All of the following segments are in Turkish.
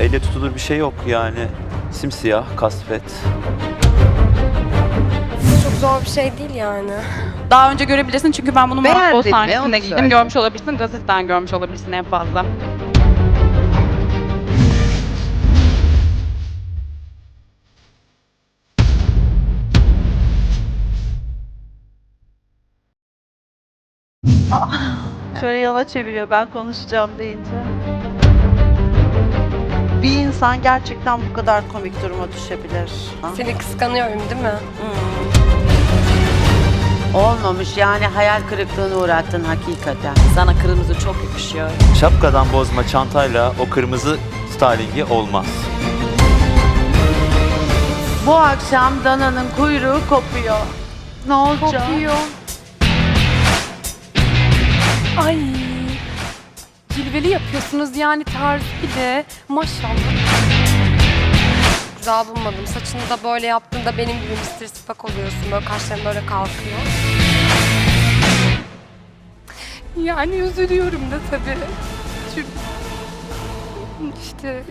Elle tutulur bir şey yok yani. Simsiyah, kasvet. Çok zor bir şey değil yani. Daha önce görebilirsin çünkü ben bunu Beğendin mi? sahnesinde söyle. Görmüş olabilirsin, gazeteden görmüş olabilirsin en fazla. Şöyle yana çeviriyor ben konuşacağım deyince. Bir insan gerçekten bu kadar komik duruma düşebilir. Seni kıskanıyorum değil mi? Olmamış yani hayal kırıklığına uğrattın hakikaten. Sana kırmızı çok yakışıyor. Şapkadan bozma çantayla o kırmızı stylingi olmaz. Bu akşam dananın kuyruğu kopuyor. Ne olacak? Ay. Cilveli yapıyorsunuz yani tarzı bir de. Maşallah. Güzel bulmadım. Saçını da böyle yaptığında benim gibi Mr. Spak oluyorsun. Böyle kaşların böyle kalkıyor. Yani üzülüyorum da tabii. Çünkü işte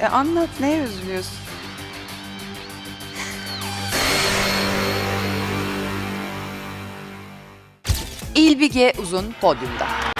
E anlat neye üzülüyorsun? İlbige Uzun podyumda.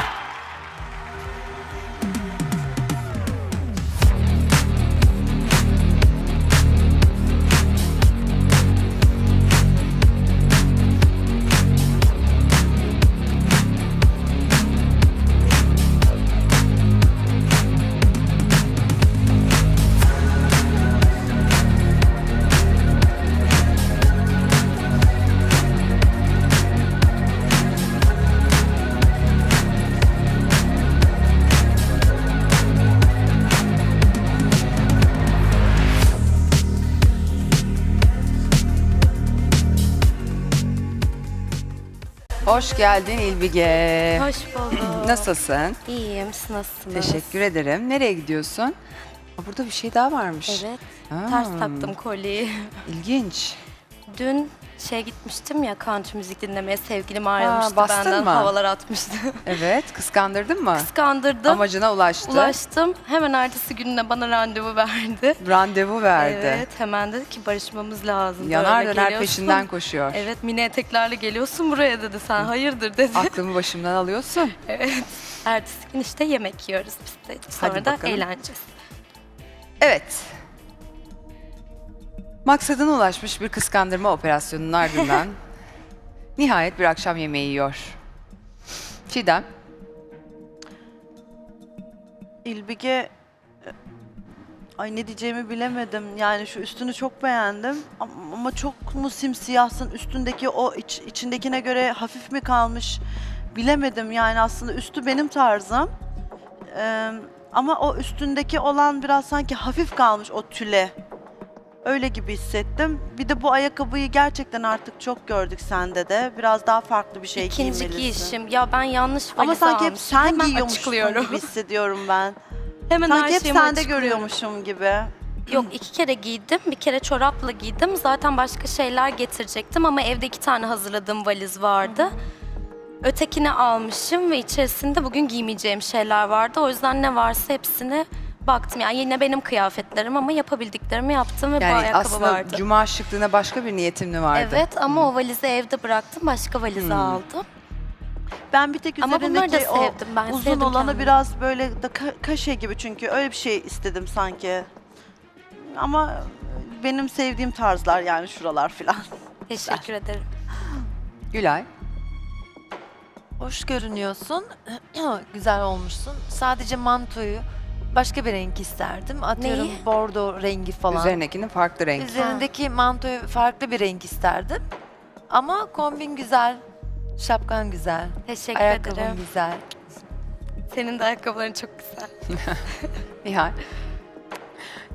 Hoş geldin İlbige. Hoş bulduk. Nasılsın? İyiyim. Siz nasılsınız? Teşekkür ederim. Nereye gidiyorsun? Aa, Burada bir şey daha varmış. Evet. Aa, Ters taktım kolyeyi. İlginç. Dün şey gitmiştim ya country müzik dinlemeye. Sevgilim ayrılmıştı bastın benden. mı? Havalar atmıştı. Evet, kıskandırdın mı? Kıskandırdım. Amacına ulaştı. Ulaştım. Hemen ertesi gününe bana randevu verdi. Randevu verdi. Evet. Hemen dedi ki barışmamız lazım. Yanar Böyle döner geliyorsun. peşinden koşuyor. Evet mini eteklerle geliyorsun buraya dedi. Sen hayırdır dedi. Aklımı başımdan alıyorsun. Evet. Ertesi gün işte yemek yiyoruz biz de. Sonra Hadi da bakalım. eğleneceğiz. Evet. Maksadına ulaşmış bir kıskandırma operasyonunun ardından nihayet bir akşam yemeği yiyor. Çiğdem, İlbige e, Ay ne diyeceğimi bilemedim. Yani şu üstünü çok beğendim. Ama, ama çok mu simsiyahsın? Üstündeki o iç, içindekine göre hafif mi kalmış? Bilemedim yani aslında üstü benim tarzım. Ee, ama o üstündeki olan biraz sanki hafif kalmış o tüle. Öyle gibi hissettim. Bir de bu ayakkabıyı gerçekten artık çok gördük sende de. Biraz daha farklı bir şey İkinci giymelisin. giyişim. Ya ben yanlış valiz Ama sanki hep almışım. sen Hemen giyiyormuşsun açıklıyorum. gibi hissediyorum ben. Hemen her Sanki hep şeyimi sende açıklıyorum. görüyormuşum gibi. Yok iki kere giydim. Bir kere çorapla giydim. Zaten başka şeyler getirecektim ama evde iki tane hazırladığım valiz vardı. Ötekini almışım ve içerisinde bugün giymeyeceğim şeyler vardı. O yüzden ne varsa hepsine baktım. Yani yine benim kıyafetlerim ama yapabildiklerimi yaptım ve bu yani ayakkabı aslında vardı. cuma şıklığına başka bir niyetin mi vardı? Evet ama o valizi evde bıraktım. Başka valizi Hmm. aldım. Ben bir tek Ama bunları da üzerindeki o sevdim. Ben uzun sevdim olanı kendimi. biraz böyle da ka- kaşe gibi çünkü öyle bir şey istedim sanki. Ama benim sevdiğim tarzlar yani şuralar filan. Teşekkür ederim. Gülay, Hoş görünüyorsun. Güzel olmuşsun. Sadece mantoyu başka bir renk isterdim. Atıyorum Neyi? bordo rengi falan. üzerindekinin farklı renk. Üzerindeki mantoyu farklı bir renk isterdim. Ama kombin güzel. Şapkan güzel. Teşekkür Ayakkabın ederim. güzel. Senin de ayakkabıların çok güzel. Nihal,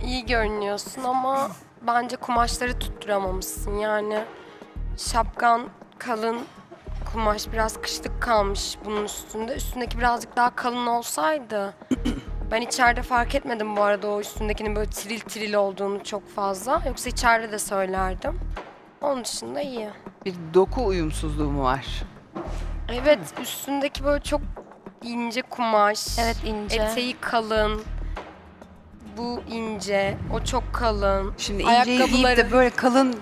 İyi görünüyorsun ama bence kumaşları tutturamamışsın yani. Şapkan kalın kumaş biraz kışlık kalmış bunun üstünde. Üstündeki birazcık daha kalın olsaydı. Ben içeride fark etmedim bu arada o üstündekinin böyle tiril tiril olduğunu çok fazla. Yoksa içeride de söylerdim. Onun dışında iyi. bir doku uyumsuzluğu mu var? Evet üstündeki böyle çok ince kumaş. Evet ince. Eteği kalın. bu ince, o çok kalın. Şimdi inceyi giyip de böyle kalın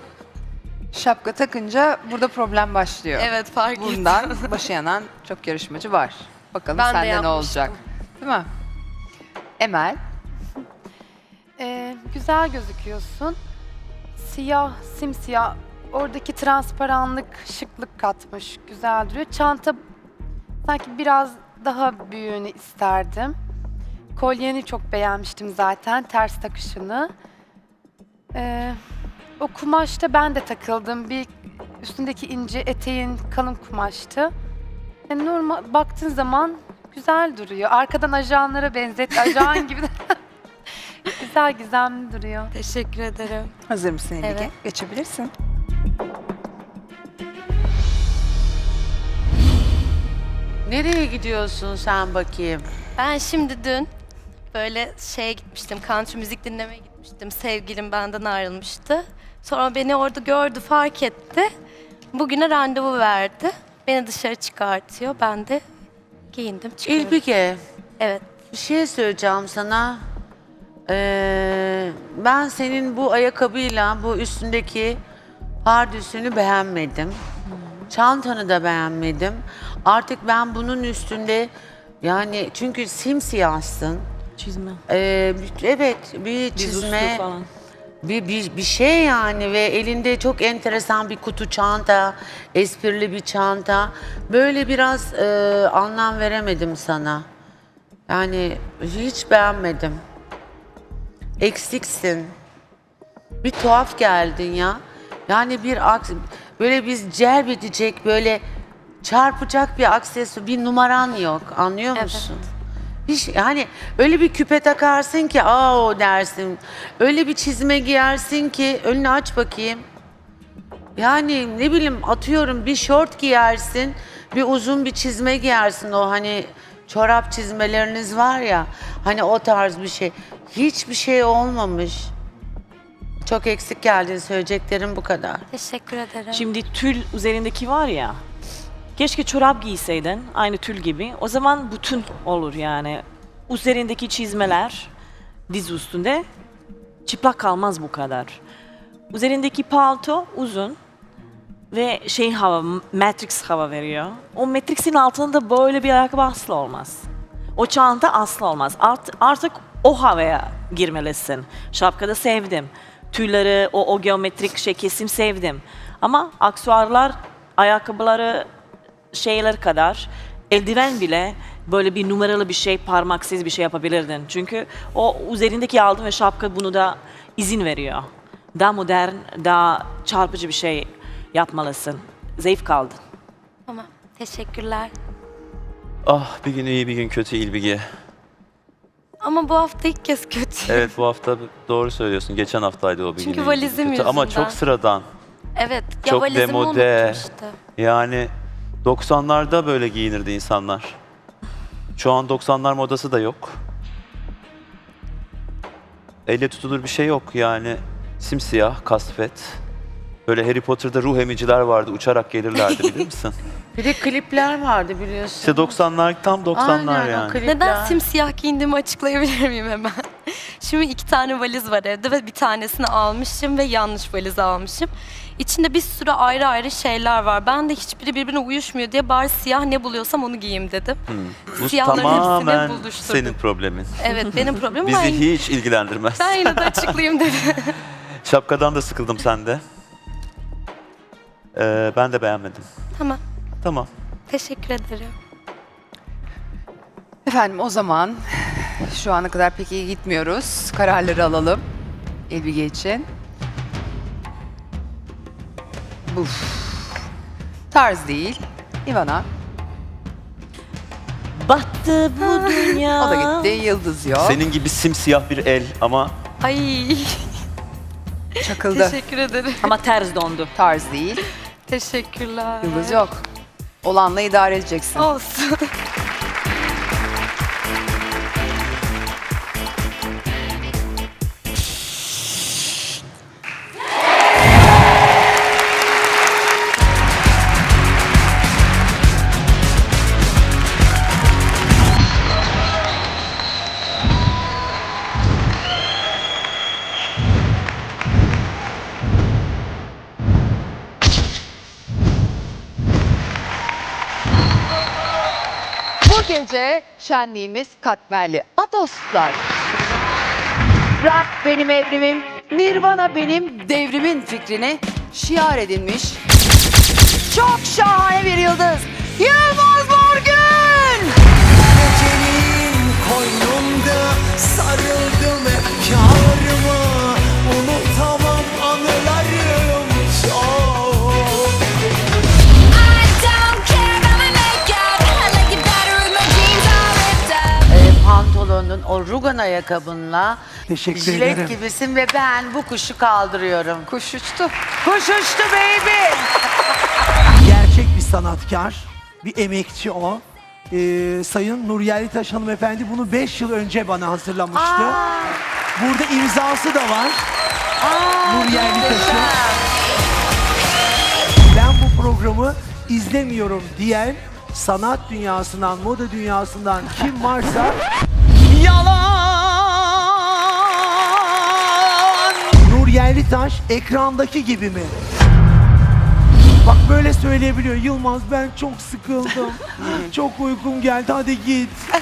şapka takınca burada problem başlıyor. Evet fark ettim. Bundan başı yanan çok yarışmacı var. Bakalım Ben de sende ne yapmıştım. olacak. Değil mi? Emel. Ee, güzel gözüküyorsun. Siyah, simsiyah. Oradaki transparanlık, şıklık katmış. Güzel duruyor. Çanta sanki biraz daha büyüğünü isterdim. Kolyeni çok beğenmiştim zaten. Ters takışını. Ee, o kumaşta ben de takıldım. Bir üstündeki ince eteğin kalın kumaştı. Yani normal baktığın zaman güzel duruyor. Arkadan ajanlara benzet. Ajan gibi güzel gizemli duruyor. Teşekkür ederim. Hazır mısın Elike? Evet. Geçebilirsin. Nereye gidiyorsun sen bakayım? Ben şimdi dün böyle şeye gitmiştim, country müzik dinlemeye gitmiştim. Sevgilim benden ayrılmıştı. Sonra beni orada gördü, fark etti. Bugüne randevu verdi. Beni dışarı çıkartıyor. Ben de giyindim, çıkıyorum. İlbike, Evet. bir şey söyleyeceğim sana. Ee, ben senin bu ayakkabıyla bu üstündeki pardüsünü beğenmedim. Çantanı da beğenmedim. Artık ben bunun üstünde yani çünkü simsiyahsın. Çizme. Ee, evet bir çizme. falan. Bir, bir, bir şey yani ve elinde çok enteresan bir kutu çanta, esprili bir çanta. Böyle biraz e, anlam veremedim sana. Yani hiç beğenmedim. Eksiksin. Bir tuhaf geldin ya. Yani bir aks- böyle biz celbedecek böyle çarpacak bir aksesuar, bir numaran yok. Anlıyor Evet. Hiç, yani öyle bir küpe takarsın ki aa o dersin. Öyle bir çizme giyersin ki önünü aç bakayım. Yani ne bileyim atıyorum bir şort giyersin, bir uzun bir çizme giyersin o hani çorap çizmeleriniz var ya hani o tarz bir şey. Hiçbir şey olmamış. Çok eksik geldin söyleyeceklerim bu kadar. Teşekkür ederim. Şimdi tül üzerindeki var ya. Keşke çorap giyseydin aynı tül gibi. O zaman bütün olur yani. Üzerindeki çizmeler diz üstünde çıplak kalmaz bu kadar. Üzerindeki palto uzun ve şey hava, Matrix hava veriyor. O Matrix'in altında böyle bir ayakkabı asla olmaz. O çanta asla olmaz. Art, artık o havaya girmelisin. Şapkada sevdim. Tüyleri, o, o geometrik şey kesim sevdim. Ama aksuarlar, ayakkabıları, şeyler kadar eldiven bile böyle bir numaralı bir şey, parmaksız bir şey yapabilirdin. Çünkü o üzerindeki aldın ve şapka bunu da izin veriyor. Daha modern, daha çarpıcı bir şey yapmalısın. Zayıf kaldın. Tamam. Teşekkürler. Ah bir gün iyi bir gün kötü İlbigi. Ama bu hafta ilk kez kötü. Evet bu hafta doğru söylüyorsun. Geçen haftaydı o bir Çünkü gün iyi bir gün valizim kötü. Ama yüzünden. çok sıradan. Evet. Ya Çok valizimi demode. unuttum işte. Yani 90'larda böyle giyinirdi insanlar. Şu an 90'lar modası da yok. Elle tutulur bir şey yok yani. Simsiyah, kasvet. Böyle Harry Potter'da ruh emiciler vardı. Uçarak gelirlerdi bilir misin? Bir de klipler vardı biliyorsun. İşte 90'lar tam 90'lar Aynen, o yani. klipler. Neden simsiyah giyindiğimi açıklayabilir miyim hemen? Şimdi iki tane valiz var evde ve bir tanesini almışım ve yanlış valiz almışım. İçinde bir sürü ayrı ayrı şeyler var. Ben de hiçbiri birbirine uyuşmuyor diye bari siyah ne buluyorsam onu giyeyim dedim. Bu Siyahların tamamen hepsini buluşturdum. senin problemin. Evet benim problemim Bizi ben, hiç ilgilendirmez. ben yine de açıklayayım dedim. Şapkadan da sıkıldım sende. Ee, ben de beğenmedim. tamam Tamam. teşekkür ederim. Efendim o zaman şu ana kadar pek iyi gitmiyoruz. Kararları alalım Elbige için. Uf. Tarz değil. Ivana. Battı bu dünya. O da gitti. Yıldız yok. Senin gibi simsiyah bir el ama Ay Çakıldı. teşekkür ederim. Ama ters dondu. Tarz değil. Teşekkürler. Yıldız yok. Olanla idare edeceksin. Olsun. gece şenliğimiz katmerli. Atoslar. Rock benim evrimim, Nirvana benim devrimin fikrini şiar edinmiş. Çok şahane bir yıldız. Yılmaz Morgün! Gecenin koynunda sarıldım hep karıma o rugan ayakkabınla Teşekkür jilet ederim. gibisin ve ben bu kuşu kaldırıyorum. Kuş uçtu. Kuş uçtu baby. Gerçek bir sanatkar, bir emekçi o. Ee, Sayın Nur Yerlitaş hanımefendi bunu 5 yıl önce bana hazırlamıştı. Burada imzası da var. Nur Yerlitaş'ın. Ben bu programı izlemiyorum diyen sanat dünyasından, moda dünyasından kim varsa Nur Yerlitaş ekrandaki gibi mi? Bak böyle söyleyebiliyor. Yılmaz ben çok sıkıldım. çok uykum geldi hadi git.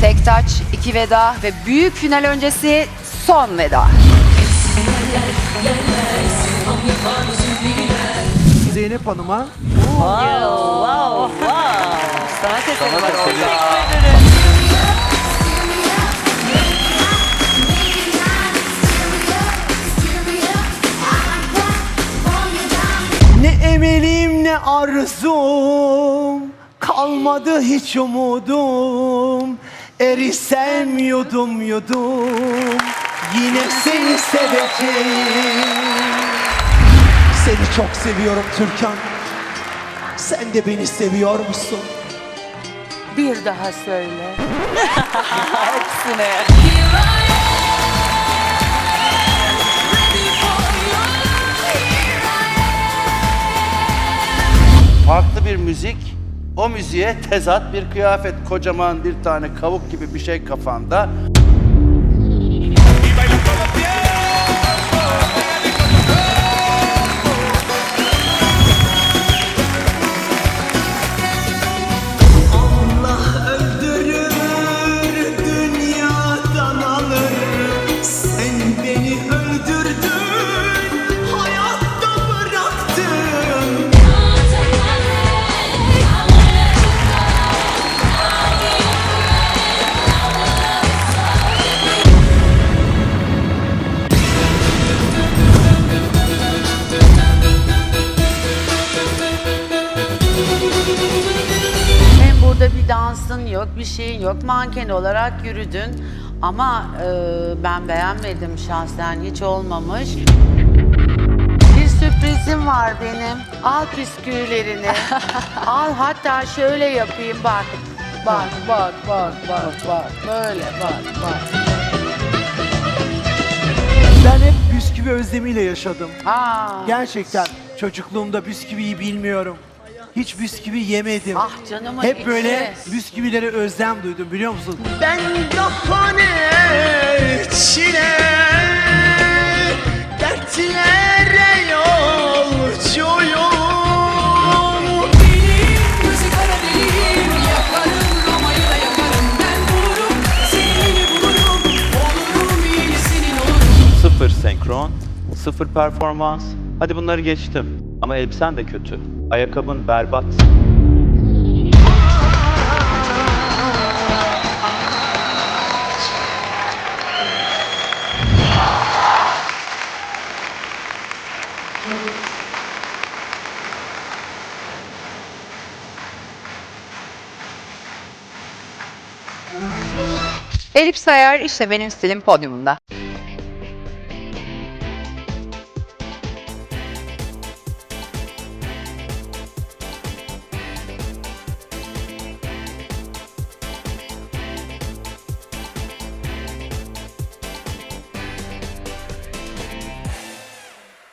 Tek taç, iki veda ve büyük final öncesi son veda. Zeynep Hanım'a Wow, wow, wow. Sanat eseri var orada. Ne emelim ne arzum. Kalmadı hiç umudum. Erisem yudum yudum. Yine seni seveceğim. Seni çok seviyorum Türkan. Sen de beni seviyor musun? Bir daha söyle. farklı bir müzik, o müziğe tezat bir kıyafet, kocaman bir tane kavuk gibi bir şey kafanda. Dansın yok, bir şeyin yok. Manken olarak yürüdün. Ama e, ben beğenmedim şahsen. Hiç olmamış. Bir sürprizim var benim. Al püsküllerini. Al hatta şöyle yapayım bak. Bak, bak, bak, bak, bak. Böyle bak, bak. Ben hep bisküvi özlemiyle yaşadım. Aa, Gerçekten çocukluğumda bisküviyi bilmiyorum. Hiç bisküvi yemedim. ah canımın Hep içi. böyle bisküvilere özlem duydum biliyor musun? Ben daha ne çile dertlere yolcuyum. Sıfır senkron, sıfır performans. Hadi bunları geçtim. Ama elbisen de kötü. Ayakkabın berbat. Elif Sayar işte benim stilim podyumunda.